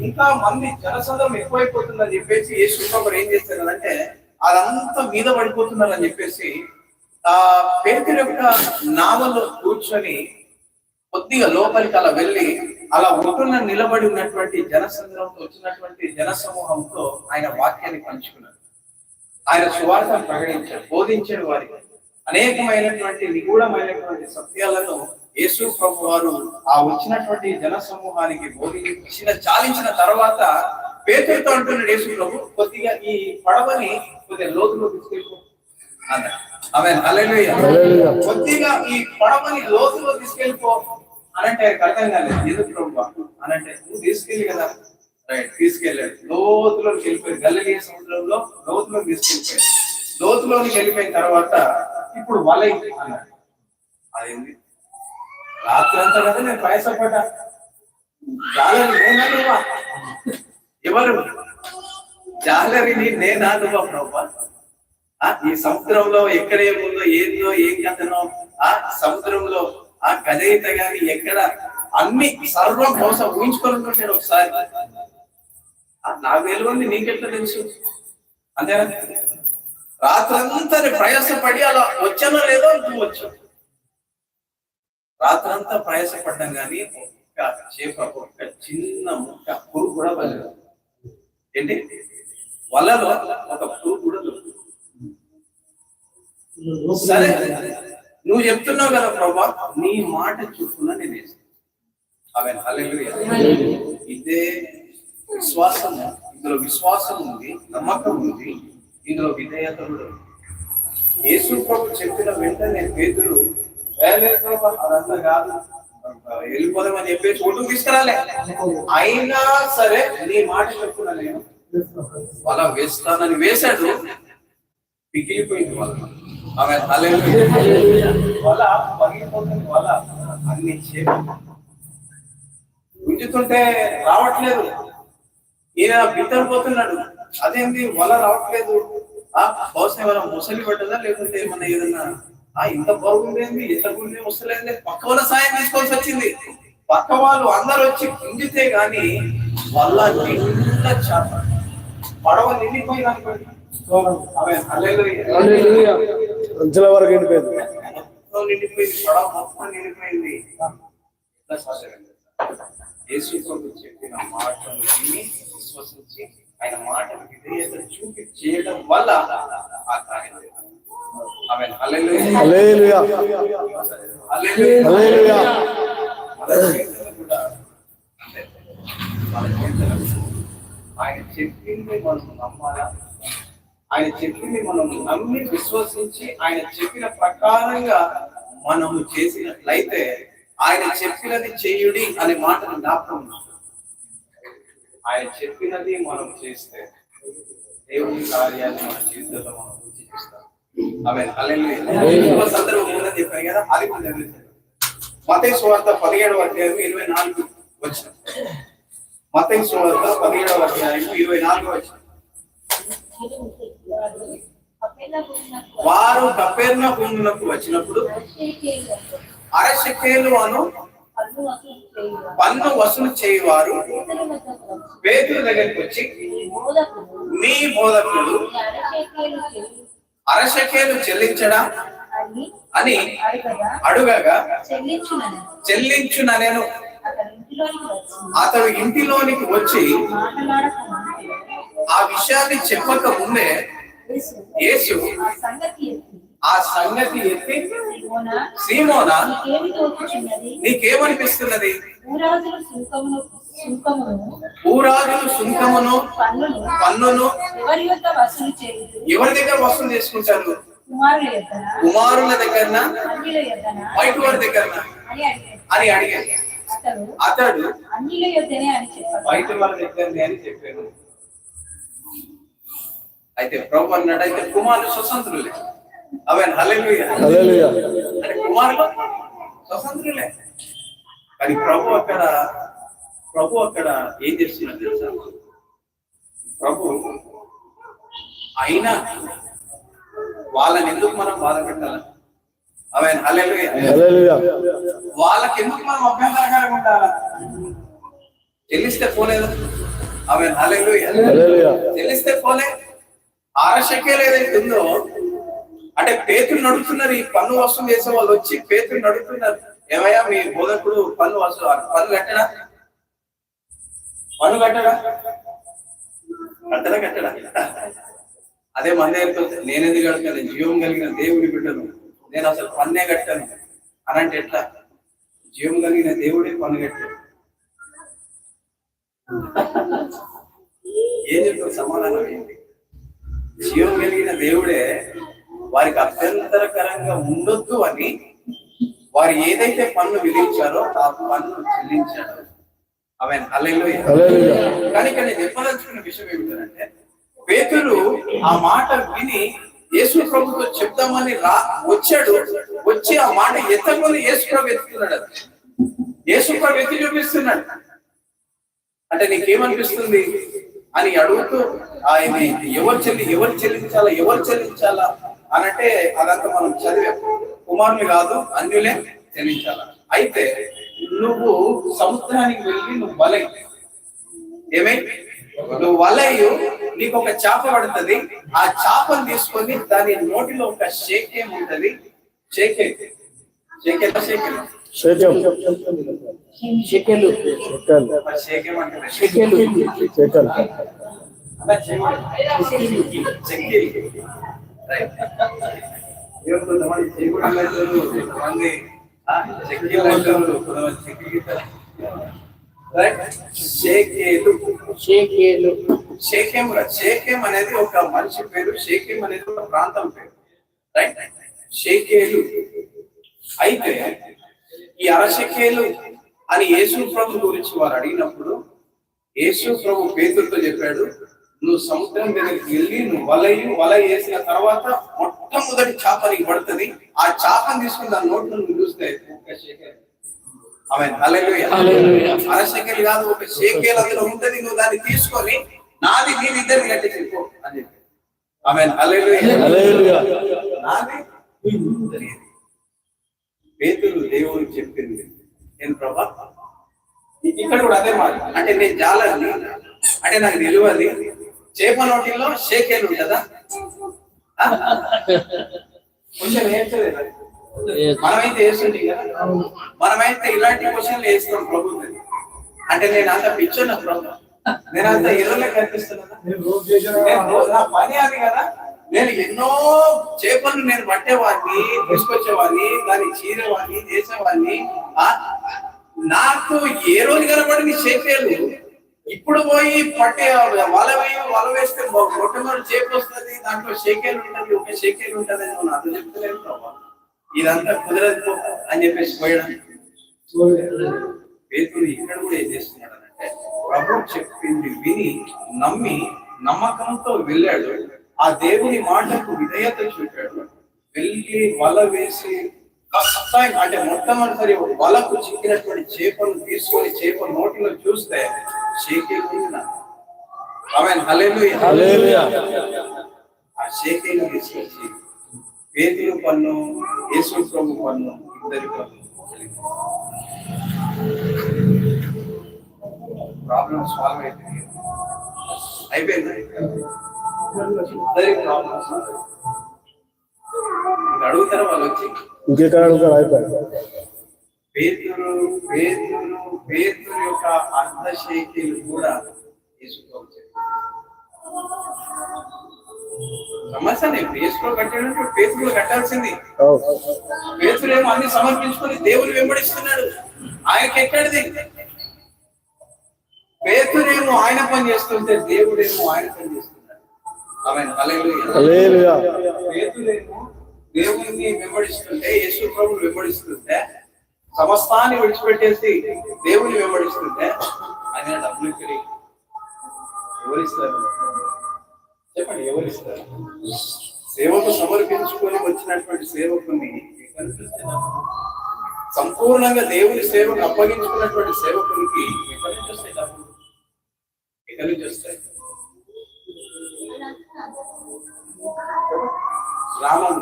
ఇంకా మంది జనసంద్రం ఎక్కువైపోతుందని చెప్పేసి ఏ ప్రభు ఏం చేస్తారంటే అదంతా మీద పడిపోతున్నారని చెప్పేసి ఆ పేతురు యొక్క నావలో కూర్చొని కొద్దిగా లోపలికి అలా వెళ్ళి అలా ఒడ్డున నిలబడి ఉన్నటువంటి జనసంద్రంతో వచ్చినటువంటి జనసమూహంతో ఆయన వాక్యాన్ని పంచుకున్నారు ఆయన సువార్తను ప్రకటించారు బోధించారు వారికి. అనేకమైనటువంటి నిగూఢమైనటువంటి సత్యాలను యేసు ప్రభు వారు ఆ వచ్చినటువంటి జన సమూహానికి బోధించిన చాలించిన తర్వాత పేతులతో అంటున్నాడు యేసు ప్రభు కొద్దిగా ఈ పడవని కొద్దిగా లోతులో తీసుకెళ్ళిపో ఆమె. కొద్దిగా ఈ పడవని లోతులో తీసుకెళ్ళిపో అనంటే అర్థం కాలేదు. ఎందుకు ప్రభు? అనంటే నువ్వు తీసుకెళ్ళి కదా. రైట్ తీసుకెళ్ళాడు. లోతులోకి వెళ్ళిపోయి గల్లలియ సముద్రంలో లోతులోకి తీసుకెళ్ళిపోయాడు. లోతులోకి వెళ్ళిపోయిన తర్వాత ఇప్పుడు వల అన్నాడు. అదేంది? రాత్రంతా కదా నేను ప్రయాసపడ్డా. జాలరి నేనా నువ్వా? ఎవరు? జాలరిని నేనా నువ్వా ప్రభా? ఆ ఈ సముద్రంలో ఎక్కడేముందో ఏందో ఏం కథనో ఆ సముద్రంలో ఆ గజయిత గాని ఎక్కడ అన్ని సర్వం బహుశా ఊహించుకోవాలనుకుంటాడు ఒకసారి. ఆ నాకు తెలియంది నీకెట్లా తెలుసు? అంతేనా? రాత్రంతా ప్రయాసపడి అలా వచ్చానో లేదో నువ్వు వచ్చావు రాత్రంతా ప్రయాసపడ్డాం కానీ ఒక్క చేప ఒక్క చిన్న ముక్క పురుగు కూడా పడలేదు. ఏంటి? వలలో ఒక పురుగు కూడా దొరకదు సరే నువ్వు చెప్తున్నావు కదా ప్రభా నీ మాట చూస్తున్నా నేను వేస్తాను. ఇదే విశ్వాసం ఇందులో విశ్వాసం ఉంది నమ్మకం ఉంది ఇందులో విధేయత కూడా ఉంది. యేసు ప్రభు చెప్పిన వెంటనే పేదలు అదంతా కాదు వెళ్ళిపోదామని చెప్పేసి ఒడ్డు తీసుకురాలే అయినా సరే నీ మాట చెప్పుకున్నా నేను. వల వేస్తానని వేశాడు. పిగిలిపోయింది వాళ్ళ ఆమె హల్లెలూయా. వల పగిలిపోతుంది వల అన్ని చేప గుంజుతుంటే రావట్లేదు. ఈయన బిత్తరపోతున్నాడు. అదేంటి వల రావట్లేదు. ఆ బహుశా ఏమైనా ముసలి పడ్డదా లేకుంటే ఏమన్నా ఏదన్నా ఆ ఇంత బాగుండేది ఇంత గుండె వస్తలేదు పక్క వాళ్ళ సాయం తీసుకోవాల్సి వచ్చింది. పక్క వాళ్ళు అందరు వచ్చి గుంజితే గాని వల్ల నిండా చేప. పడవ నిండిపోయింది అనుకోండి. అంచెల వరకు ఎండిపోయింది నిండిపోయింది. పడవ మొత్తం నిండిపోయింది? యేసు ప్రభు చెప్పిన మాటలు విని విశ్వసించి ఆయన మాటలు విధేయత చూపి చేయడం వల్ల ఆ కార్యం ఆయన చెప్పింది మనం నమ్మాలా? ఆయన చెప్పింది మనం నమ్మి విశ్వసించి ఆయన చెప్పిన ప్రకారంగా మనము చేసినట్లయితే ఆయన చెప్పినది చేయుడి అనే మాటను జ్ఞాపకం. ఆయన చెప్పినది మనం చేస్తే దేవుని కార్యాన్ని మన జీవితంలో మనం రుచి చేస్తాం. చెప్పాను కదా అది కూడా జరుగుతుంది మతై సువార్త పదిహేడవ అధ్యాయం ఇరవై నాలుగు వచ్చిన మతై సువార్త పదిహేడవ అధ్యాయం ఇరవై నాలుగు వచ్చిన వారు కపేర్ణ భూములకు వచ్చినప్పుడు అరశకేలు అను పన్ను వసూలు చేయవారు పేతుల దగ్గరికి వచ్చి మీ బోధకుడు అరశకేలు చెల్లించడా అని అడుగగా చెల్లించునని. చెల్లించున నేను అతని ఇంటిలోనికి వచ్చి అతడు ఇంటిలోనికి వచ్చి ఆ విషయాన్ని చెప్పక ముందే యేసు ఆ సంగతి ఎత్తి "సీమోనా, నీకేమనిపిస్తున్నది? ఊరాజుల సుంకమును పన్నును పన్నును ఎవరి దగ్గర వసూలు చేసుకుంటారు? కుమారుల యొద్దన బయట వారి దగ్గరన? అని అడిగాడు. అతడు బయట వారి దగ్గరనే అని చెప్పాను అయితే ప్రభు అన్నాడు అయితే కుమారులు స్వతంత్రులే. హల్లెలూయా. అంటే కుమారులు స్వతంత్రులే. కానీ ప్రభు అక్కడ ప్రభు అక్కడ ఏం చేస్తున్నారు తెలుసా? ప్రభు అయినా వాళ్ళని ఎందుకు మనం బాధ పెట్టాలి. వాళ్ళకి ఎందుకు మనం అభ్యంతరకరంగా ఉండాలా? చెల్లిస్తే పోలేదు ఆమె హల్లెలూయా హల్లెలూయా. చెల్లిస్తే పోలే. ఆరశక్యాలు ఏదైతే ఉందో అంటే పేతులు నడుస్తున్నారు ఈ పన్ను వసూలు చేసే వాళ్ళు వచ్చి పేతులు నడుస్తున్నారు ఏమయ్యా మీ బోధకుడు పన్ను వసూలు పన్ను కట్టడా పన్ను కట్టడా? కట్టడా కట్టడా. అదే మన దగ్గరికి నేను ఎందుకు కడతాను జీవం కలిగిన దేవుడి బిడ్డను. నేను అసలు పన్నే కట్టాను. అనంటే ఎట్లా? జీవం కలిగిన దేవుడే పన్ను కట్టాడు. ఏం చెప్తారు సమాధానం ఏంటి? జీవం కలిగిన దేవుడే వారికి అభ్యంతరకరంగా ఉండొద్దు అని వారు ఏదైతే పన్ను విధించారో ఆ పన్ను చెల్లించాడు. ఆమె. కానీ ఇక్కడ నేను చెప్పదలుచుకున్న విషయం ఏమిటంటే పేతురు ఆ మాట విని యేసు ప్రభుతో చెప్దామని రా వచ్చాడు. వచ్చి ఆ మాట ఎత్తకొని యేసు ప్రభు ఎత్తుతున్నాడు అది. యేసు ప్రభు ఎత్తి చూపిస్తున్నాడు. అంటే నీకేమనిపిస్తుంది? అని అడుగుతూ ఆయన ఎవరు చెల్లి ఎవరు చెల్లించాలా ఎవరు చెల్లించాలా అని అంటే అదంతా మనం చదివాం కుమారుని కాదు అన్యులే చెల్లించాలా. అయితే నువ్వు సముద్రానికి వెళ్ళి నువ్వు బలై ఏమై? నువ్వు వలయ్యు నీకు ఒక చేప పడుతుంది. ఆ చేపను తీసుకొని దాని నోటిలో ఒక షేకేం ఉంటది. షేకే. షెకెలు. షెకెలు. షేకేలు. షేకేం షేకేం అనేది ఒక మనిషి పేరు షేకేం అనేది ఒక ప్రాంతం పేరు. రైట్ షేకేలు అయితే ఈ అరషకేలు అని యేసు ప్రభు గురించి వారు అడిగినప్పుడు యేసు ప్రభు పేతులతో చెప్పాడు నువ్వు సముద్రం దగ్గరికి వెళ్ళి నువ్వు వలయి వల వేసిన తర్వాత మొట్టమొదటి చేప నీకు పడుతుంది. ఆ చేపను తీసుకుని దాని నోట్లో నువ్వు చూస్తే ఒక్క షేకేలు ఆమె హల్లెలూయా. అరశకేలు కాదు ఒక షేకేలు అందులో ఉంటది. నువ్వు దాన్ని తీసుకొని నాది నీది ఇద్దరిని గట్టి చెప్పు అని చెప్పి. ఆమె. నాది. పేతులు దేవుడు చెప్పింది. నేను ప్రభా? ఇక్కడ కూడా అదే మాట. అంటే నేను జాలని అంటే నాకు తెలియదు. చేప నోటిలో షేకేలు ఉంటదా? కొంచెం మనమైతే వేస్తుంటే కదా. మనమైతే ఇలాంటి క్వశ్చన్లు వేస్తాం ప్రభు అంటే నేను అంత పిచ్చోన్నా ప్రభు. నేను అంత ఇరువులే కనిపిస్తున్నా. పని అది కదా. నేను ఎన్నో చేపలు నేను పట్టేవాడిని తీసుకొచ్చేవాడిని దాన్ని చీరేవాడిని చేసేవాడిని. నాకు ఏ రోజు కనబడింది చేపేలు ఇప్పుడు పోయి పట్టే వల వేయ వల వేస్తే మొట్టమొదటి చేపలు వస్తుంది దాంట్లో షేకేలు ఉంటుంది ఒక షేకేలు ఉంటుంది అని మనం అర్థం చెప్తలేదు ప్రభా. ఇదంతా కుదరదు అని చెప్పేసి పోయడం పేతులు ఇక్కడ కూడా ఏం చేస్తున్నాడు అంటే ప్రభు చెప్పింది విని నమ్మి నమ్మకంతో వెళ్ళాడు. ఆ దేవుని మాటకు విధేయత చూపాడు. వెళ్ళి వల వేసి కష్టాయం అంటే మొట్టమొదటిసారి వలకు చిక్కినటువంటి చేపను తీసుకొని చేప నోటిలో చూస్తే షేకేలు ఆమె హల్లెలూయా హల్లెలూయా. ఆ షేకేలు తీసుకొచ్చి పేదలు పన్ను యేసు ప్రభు పన్ను ఇద్దరి పన్ను ప్రాబ్లం సాల్వ్ అయిపోయింది అయిపోయింది ఇద్దరి ప్రాబ్లమ్స్ అడుగుతారా వాళ్ళు వచ్చి ఇంకెక్కడ అడుగుతారు అయిపోయింది పేతురు పేతురు పేతురు యొక్క అర్ధశేఖీలు కూడా యేసు ప్రభు చెప్పారు. సమస్య నేను పేసులో కట్టాడంటే పేతులు కట్టాల్సింది. పేతులేమో అన్ని సమర్పించుకొని దేవుని వెంబడిస్తున్నాడు ఆయనకి ఎక్కడిది పేతురేమో ఆయన పని చేస్తుంటే దేవుడేమో ఆయన పని చేస్తున్నాడు ఆమె. పేతులేమో దేవుని వెంబడిస్తుంటే యేసు ప్రభుని వెంబడిస్తుంటే సమస్తాన్ని విడిచిపెట్టేసి దేవుని వెంబడిస్తుంటే ఆయన డబ్బులు ఎవరిస్తారు? చెప్పండి ఎవరిస్తారు? సేవకు సమర్పించుకొని వచ్చినటువంటి సేవకుని సంపూర్ణంగా దేవుని సేవకు అప్పగించుకున్నటువంటి సేవకునికి ఎక్కడి నుంచి వస్తాయి డబ్బులు? ఎక్కడి నుంచి వస్తాయి? గ్రామం.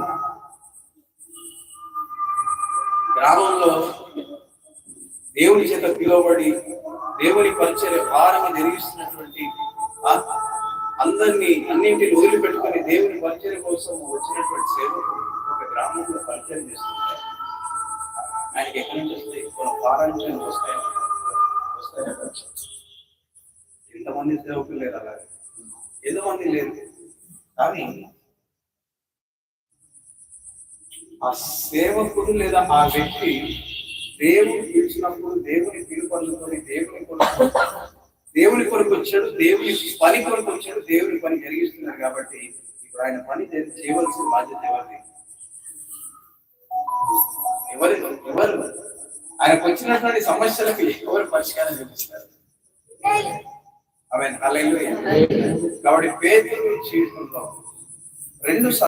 గ్రామంలో దేవుని చేత పిలువబడి దేవుని పరిచయ భారం జరిగిస్తున్నటువంటి అందరినీ అన్నింటిని వదిలిపెట్టుకుని దేవుని పరిచయం కోసం వచ్చినటువంటి సేవకుడు ఒక గ్రామంలో పరిచయం చేస్తుంటారు. ఆయనకి ఎక్కడి నుంచి వస్తాయి? కొన్ని ఫారం నుంచి వస్తాయి. వస్తాయి? ఎంతమంది సేవకులు లేరు అలాగే. ఎంతమంది లేరు? కానీ ఆ సేవకుడు లేదా ఆ వ్యక్తి దేవుని పిలిచినప్పుడు దేవుని పిలుపనుకొని దేవుని కొరకు దేవుని కొరకు వచ్చాడు దేవుని పని కొరకు వచ్చాడు దేవుని పని జరిగిస్తున్నాడు కాబట్టి ఇప్పుడు ఆయన పని చేయవలసిన బాధ్యత ఎవరిది? ఎవరి ఎవరు? ఆయనకు వచ్చినటువంటి సమస్యలకు ఎవరు పరిష్కారం చూపిస్తారు? ఆమె కాబట్టి పేదలు జీవితంలో రెండు